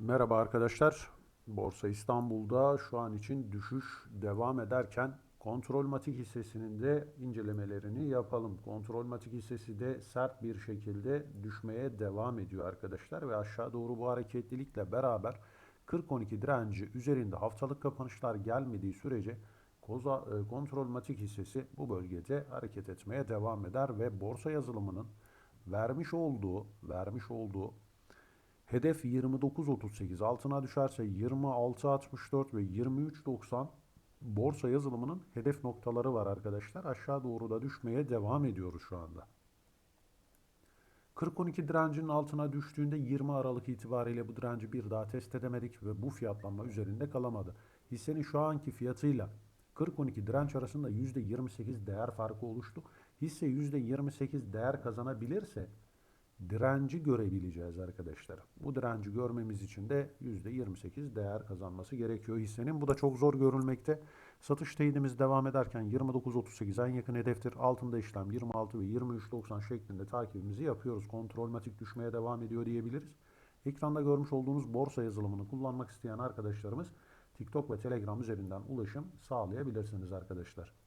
Merhaba arkadaşlar. Borsa İstanbul'da şu an için düşüş devam ederken Kontrolmatik hissesinin de incelemelerini yapalım. Kontrolmatik hissesi de sert bir şekilde düşmeye devam ediyor arkadaşlar ve aşağı doğru bu hareketlilikle beraber 40-12 direnci üzerinde haftalık kapanışlar gelmediği sürece Koza, e, Kontrolmatik hissesi bu bölgede hareket etmeye devam eder ve borsa yazılımının vermiş olduğu vermiş olduğu Hedef 29.38 altına düşerse 26.64 ve 23.90 borsa yazılımının hedef noktaları var arkadaşlar. Aşağı doğru da düşmeye devam ediyoruz şu anda. 40.12 direncinin altına düştüğünde 20 Aralık itibariyle bu direnci bir daha test edemedik ve bu fiyatlanma üzerinde kalamadı. Hissenin şu anki fiyatıyla 40-12 direnç arasında %28 değer farkı oluştu. Hisse %28 değer kazanabilirse direnci görebileceğiz arkadaşlar. Bu direnci görmemiz için de %28 değer kazanması gerekiyor hissenin. Bu da çok zor görülmekte. Satış teyidimiz devam ederken 29.38 en yakın hedeftir. Altında işlem 26 ve 23.90 şeklinde takibimizi yapıyoruz. Kontrolmatik düşmeye devam ediyor diyebiliriz. Ekranda görmüş olduğunuz borsa yazılımını kullanmak isteyen arkadaşlarımız TikTok ve Telegram üzerinden ulaşım sağlayabilirsiniz arkadaşlar.